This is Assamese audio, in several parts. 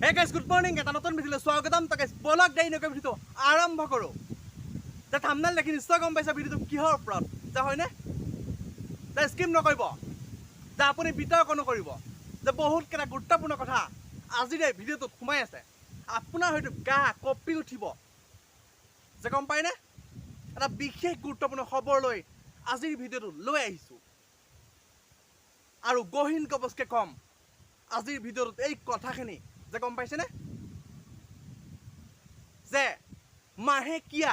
হে গাইজ গুড মৰ্ণিং এটা নতুন ভিডিঅ'লৈ স্বাগতম। তো গাইজ বলক দেৰি নকৰি ভিডিঅ'টো আৰম্ভ কৰোঁ। যে থামনাল দেখি নিশ্চয় গম পাইছে ভিডিঅ'টো কিহৰ ওপৰত। যে হয়নে? যে স্কিম নকৰিব। যে আপুনি বিতৰ্ক নকৰিব। যে বহুতকেইটা গুৰুত্বপূৰ্ণ কথা আজিৰ ভিডিঅ'টোত সোমাই আছে। আপোনাৰ হয়তো গা কঁপি উঠিব। যে গম পায়নে এটা বিশেষ গুৰুত্বপূৰ্ণ খবৰ লৈ আজিৰ ভিডিঅ'টো লৈ আহিছোঁ। আৰু গহীন গপচকৈ ক'ম। আজিৰ ভিডিঅ'টোত এই কথাখিনি যে গম পাইছেনে? যে মাহেকীয়া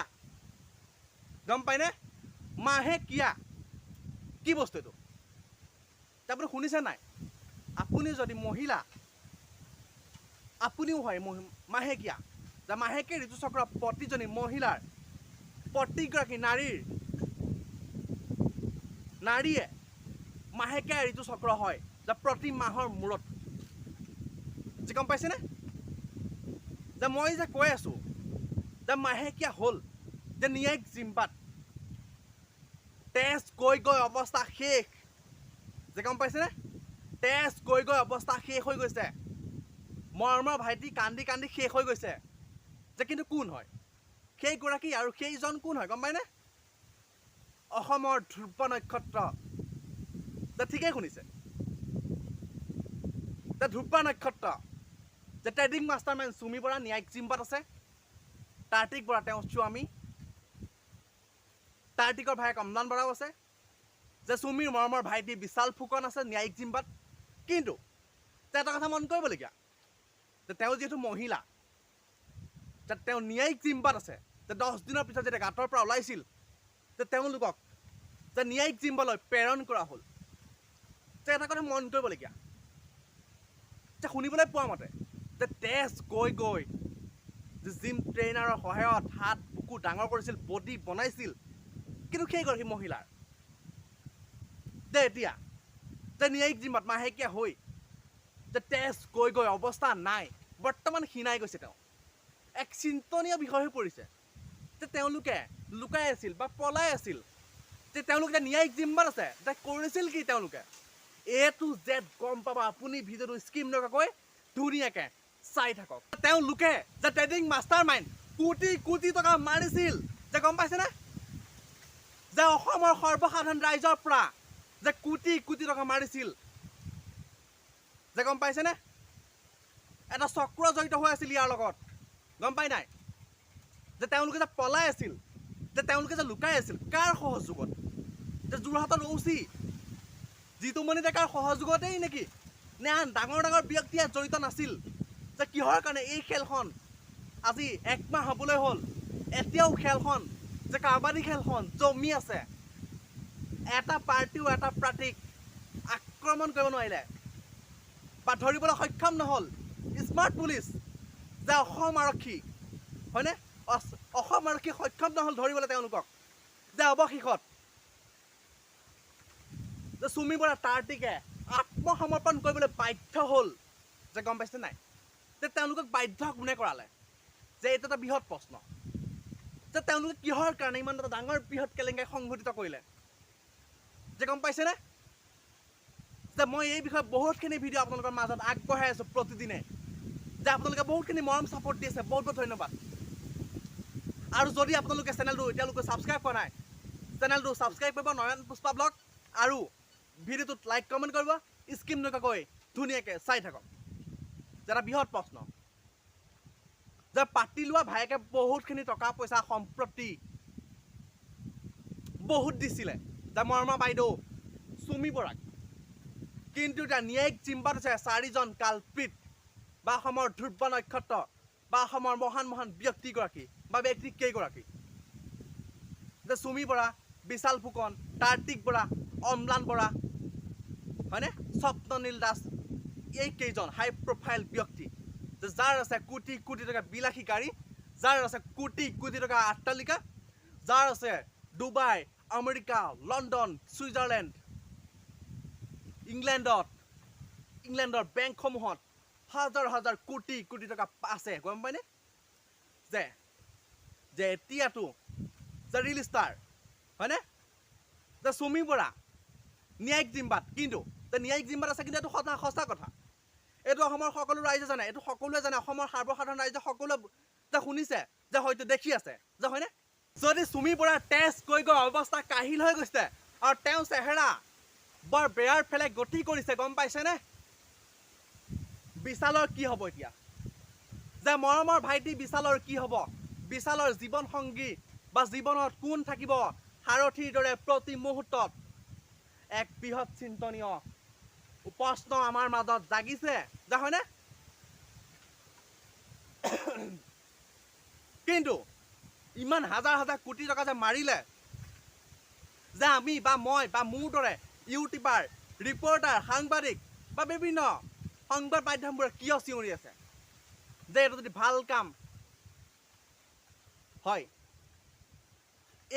গম পায়নে মাহেকীয়া কি বস্তু এইটো? আপুনি শুনিছে নাই? আপুনি যদি মহিলা আপুনিও হয় মহি- মাহেকীয়া যে মাহেকীয়া ঋতুচক্ৰ প্ৰতিজনী মহিলাৰ প্ৰতিগৰাকী নাৰীৰ নাৰীয়ে মাহেকীয়া ঋতুচক্ৰ হয়? যে প্ৰতি মাহৰ মূৰত যে গম পাইছেনে যে মই যে কৈ আছোঁ যে মাহেকীয়া হ'ল যে ন্যায়িক জিম্বাত তেজ গৈ গৈ অৱস্থা শেষ যে গম পাইছেনে তেজ গৈ গৈ অৱস্থা শেষ হৈ গৈছে মৰমৰ ভাইটি কান্দি কান্দি শেষ হৈ গৈছে যে কিন্তু কোন হয় সেইগৰাকী আৰু সেইজন কোন হয় গম পায়নে অসমৰ ধ্ৰুৱ নক্ষত্ৰ যে ঠিকেই শুনিছে যে ধ্ৰুৱ নক্ষত্ৰ যে ট্ৰেডিং মাষ্টাৰমেন চুমি বৰা ন্যায়িক জিম্বাত আছে। তাৰ্তিক বৰা তেওঁৰ স্বামী তাৰ্তিকৰ ভায়েক অম্লান বৰাও আছে। যে চুমিৰ মৰমৰ ভাইটি বিশাল ফুকন আছে ন্যায়িক জিম্বাত। কিন্তু যে এটা কথা মন কৰিবলগীয়া যে তেওঁ যিহেতু মহিলা যে তেওঁ ন্যায়িক জিম্বাত আছে যে দহ দিনৰ পিছত যেতিয়া গাঁতৰ পৰা ওলাইছিল যে তেওঁলোকক যে ন্যায়িক জিম্বালৈ প্ৰেৰণ কৰা হ'ল। যে এটা কথা মন কৰিবলগীয়া যে শুনিবলৈ পোৱা মতে যে তেজ গৈ গৈ জিম ট্ৰেইনাৰৰ সহায়ত হাত বুকু ডাঙৰ কৰিছিল বডি বনাইছিল কিন্তু সেইগৰাকী মহিলাৰ। যে এতিয়া যে ন্যায়িক জিমত মাহেকীয়া হৈ যে তেজ গৈ গৈ অৱস্থা নাই বৰ্তমান ক্ষীণাই গৈছে তেওঁ। এক চিন্তনীয় বিষয় হৈ পৰিছে যে তেওঁলোকে লুকাই আছিল বা পলাই আছিল যে তেওঁলোক ন্যায়িক জিম্বাত আছে যে কৰিছিল কি তেওঁলোকে? এ টু জেড গম পাব আপুনি ভিডিঅ'টো স্কিম নকৰাকৈ ধুনীয়াকৈ চাই থাকক। তেওঁলোকে যে trading master mind crore crore টকা মাৰিছিল, যে গম পাইছেনে? যে অসমৰ সৰ্বসাধাৰণ ৰাইজৰ পৰা যে কোটি কোটি টকা মাৰিছিল, যে গম পাইছেনে? এটা চক্ৰ জড়িত হৈ আছিল ইয়াৰ লগত। গম পাই নাই? যে তেওঁলোকে যে পলাই আছিল, যে তেওঁলোকে যে লুকাই আছিল, কাৰ সহযোগত? যে যোৰহাটৰ ঔচি, জিতুমণি ডেকাৰ সহযোগতেই নেকি? নে আন ডাঙৰ ডাঙৰ ব্যক্তি ইয়াত জড়িত নাছিল? যে কিহৰ কাৰণে এই খেলখন আজি একমাহ হ'বলৈ হ'ল এতিয়াও খেলখন যে কাবাডী খেলখন জমি আছে এটা পাৰ্টিও এটা প্ৰাৰ্থীক আক্ৰমণ কৰিব নোৱাৰিলে বা ধৰিবলৈ সক্ষম নহ'ল স্মাৰ্ট পুলিচ যে অসম আৰক্ষী হয়নে? অস- অসম আৰক্ষী সক্ষম নহ'ল ধৰিবলৈ তেওঁলোকক যে অৱশেষত যে চুমি বৰা তাৰ্টিকে আত্মসমৰ্পণ কৰিবলৈ বাধ্য হ'ল যে গম পাইছে নাই? যে তেওঁলোকক বাধ্য কোনে কৰালে? যে এইটো এটা বৃহৎ প্ৰশ্ন। যে তেওঁলোকে কিহৰ কাৰণে ইমান এটা ডাঙৰ বৃহৎ কেলেংকাৰী সংঘটিত কৰিলে? যে গম পাইছেনে? যে মই এই বিষয়ে বহুতখিনি ভিডিঅ' আপোনালোকৰ মাজত আগবঢ়াই আছোঁ প্ৰতিদিনে। যে আপোনালোকে বহুতখিনি মৰম ছাপোৰ্ট দি আছে, বহুত বহুত ধন্যবাদ। আৰু যদি আপোনালোকে চেনেলটো এতিয়ালৈকে ছাবস্ক্ৰাইব কৰা নাই চেনেলটো ছাবস্ক্ৰাইব কৰিব নয়ন পুষ্পা ব্লগ আৰু ভিডিঅ'টোত লাইক কমেণ্ট কৰিব। স্কিম নকৰাকৈ ধুনীয়াকৈ চাই থাকক। এটা বৃহৎ প্ৰশ্ন। যে পাতি লোৱা ভায়েকে বহুতখিনি টকা পইচা সম্পত্তি বহুত দিছিলে। যে মৰমা বাইদেউ চুমি বৰাক। কিন্তু এতিয়া ন্যায়িক জিম্বাত আছে চাৰিজন কালপিত বা অসমৰ ধ্ৰুৱ নক্ষত্ৰ বা অসমৰ মহান মহান ব্যক্তিগৰাকী বা ব্যক্তি কেইগৰাকী। যে চুমি বৰা বিশাল ফুকন তাৰ্তিক বৰা অম্লান বৰা হয়নে? স্বপ্ননীল দাস এই কেইজন হাই প্ৰফাইল ব্যক্তি যে যাৰ আছে কোটি কোটি টকা বিলাসী গাড়ী যাৰ আছে কোটি কোটি টকা আট্টালিকা যাৰ আছে ডুবাই আমেৰিকা লণ্ডন ছুইজাৰলেণ্ড ইংলেণ্ডত ইংলেণ্ডৰ বেংকসমূহত হাজাৰ হাজাৰ কোটি কোটি টকা আছে গম পায়নে যে যে এতিয়াতো যে ৰিল ষ্টাৰ হয়নে? যে চুমি বৰা ন্যায়িক জিম্বাত কিন্তু ন্যায়িক জিম্বাত আছে কিন্তু এইটো সঁচা সঁচা কথা। এইটো অসমৰ সকলো ৰাইজে জানে এইটো সকলোৱে জানে অসমৰ সৰ্বসাধাৰণ ৰাইজে সকলোৱে যে শুনিছে যে হয়তো দেখি আছে যে হয়নে? যদি চুমি বৰাৰ তেজ গৈ গৈ অৱস্থা কাহিল হৈ গৈছে আৰু তেওঁ চেহেৰা বৰ বেয়াৰ ফেলে গতি কৰিছে গম পাইছেনে? বিশালৰ কি হ'ব এতিয়া? যে মৰমৰ ভাইটি বিশালৰ কি হ'ব? বিশালৰ জীৱন সংগী বা জীৱনত কোন থাকিব? সাৰথীৰ দৰে প্ৰতি মুহূৰ্তত এক বৃহৎ চিন্তনীয় প্ৰশ্ন আমাৰ মাজত জাগিছে। যে হয়নে? কিন্তু ইমান হাজাৰ হাজাৰ কোটি টকা যে মাৰিলে যে আমি বা মই বা মোৰ দৰে ইউটিউবাৰ ৰিপৰ্টাৰ সাংবাদিক বা বিভিন্ন সংবাদ মাধ্যমবোৰে কিয় চিঞৰি আছে? যে এইটো যদি ভাল কাম হয়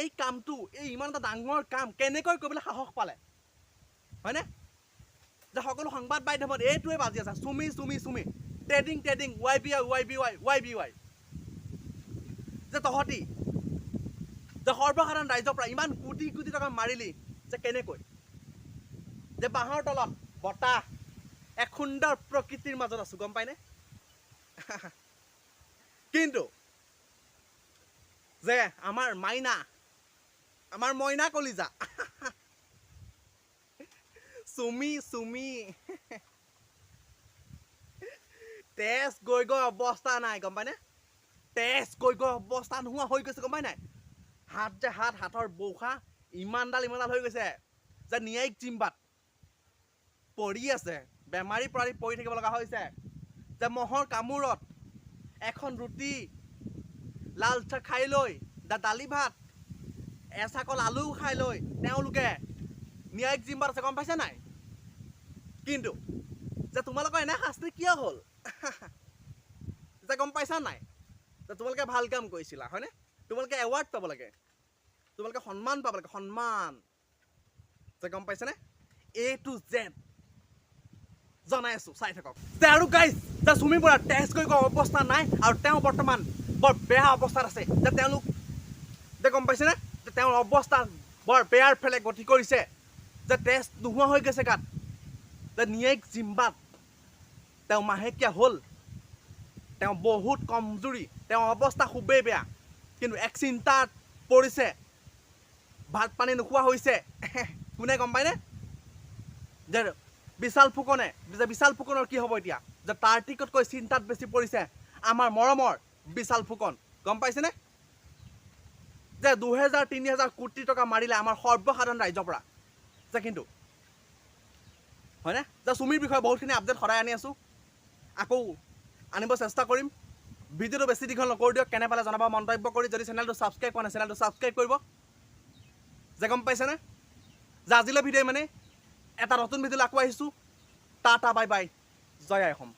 এই কামটো এই ইমান এটা ডাঙৰ কাম কেনেকৈ কৰিবলৈ সাহস পালে? হয়নে? যে সকলো সংবাদ মাধ্যমত এইটোৱে বাজি আছে। চুমি চুমি চুমি। Trading trading Y B I Y B Y Y B Y যে তহঁতি যে সৰ্বসাধাৰণ ৰাইজৰ পৰা ইমান কোটি কোটি টকা মাৰিলি যে কেনেকৈ? যে বাঁহৰ তলত বতাহ এক সুন্দৰ প্ৰকৃতিৰ মাজত আছো গম পাইনে? কিন্তু যে আমাৰ মাইনা আমাৰ মইনা কলিজা চুমি চুমি তেজ গৈ গৈ অৱস্থা নাই গম পাইনে তেজ গৈ গৈ অৱস্থা নোহোৱা হৈ গৈছে গম পাই নাই হাত যে হাত হাতৰ বৌষা ইমানডাল ইমানডাল হৈ গৈছে যে ন্যায়িক জিম্বাত পৰি আছে বেমাৰী প্ৰাণী পৰি থাকিব লগা হৈছে যে মহৰ কামোৰত এখন ৰুটি লাল চাহ খাই লৈ দা দালি ভাত এচাকল আলু খাই লৈ তেওঁলোকে ন্যায়িক জিম্বাত আছে গম পাইছে নাই কিন্তু, যে তোমালোকৰ এনে শাস্তি কিয় হ'ল? যে গম পাইছা নাই? যে তোমালোকে ভালো কাম কৰিছিলা, হয়নে? তোমালোকে এৱাৰ্ড পাব লাগে। তোমালোকে সন্মান পাব লাগে, সন্মান। যে গম পাইছেনে? এ টু জেড জনাই আছো, চাই থাকক। যে আৰু গাইজ যে চুমি বৰা তেজ কৰি গৈ অৱস্থা নাই আৰু তেওঁ বৰ্তমান বৰ বেয়া অৱস্থাত আছে। যে তেওঁলোক, যে গম পাইছেনে? যে তেওঁৰ অৱস্থা বৰ বেয়াৰ ফালে গতি কৰিছে। যে তেজ নোহোৱা হৈ গৈছে গাত। যে ন্যায়িক জিম্বাত। তেওঁ মাহেকীয়া হ'ল। তেওঁ বহুত কমজুৰি। তেওঁৰ অৱস্থা খুবেই বেয়া। কিন্তু এক চিন্তাত পৰিছে। ভাত পানী নোখোৱা হৈছে। কোনে গম পায়নে যে বিশাল ফুকনে যে বিশাল ফুকনৰ কি হ'ব এতিয়া? যে তাৰ টিকতকৈ চিন্তাত বেছি পৰিছে আমাৰ মৰমৰ বিশাল ফুকন। গম পাইছেনে? যে দুহেজাৰ তিনি হেজাৰ কোটি টকা মাৰিলে আমাৰ সৰ্বসাধাৰণ ৰাইজৰ পৰা। যে কিন্তু হয়নে? যে চুমিৰ বিষয়ে বহুতখিনি আপডেট সদায় আনি আছোঁ। আকৌ আনিব চেষ্টা কৰিম। ভিডিঅ'টো বেছি দীঘল নকৰি দিয়ক কেনে পালে জনাব মন্তব্য কৰি যদি চেনেলটো ছাবস্ক্ৰাইব কৰা নাই চেনেলটো ছাবস্ক্ৰাইব কৰিব। যে গম পাইছেনে? যে আজিলৈ ভিডিঅ' মানে এটা নতুন ভিডিঅ'লৈ আকৌ আহিছোঁ। টাটা বাই বাই জয় আই অসম।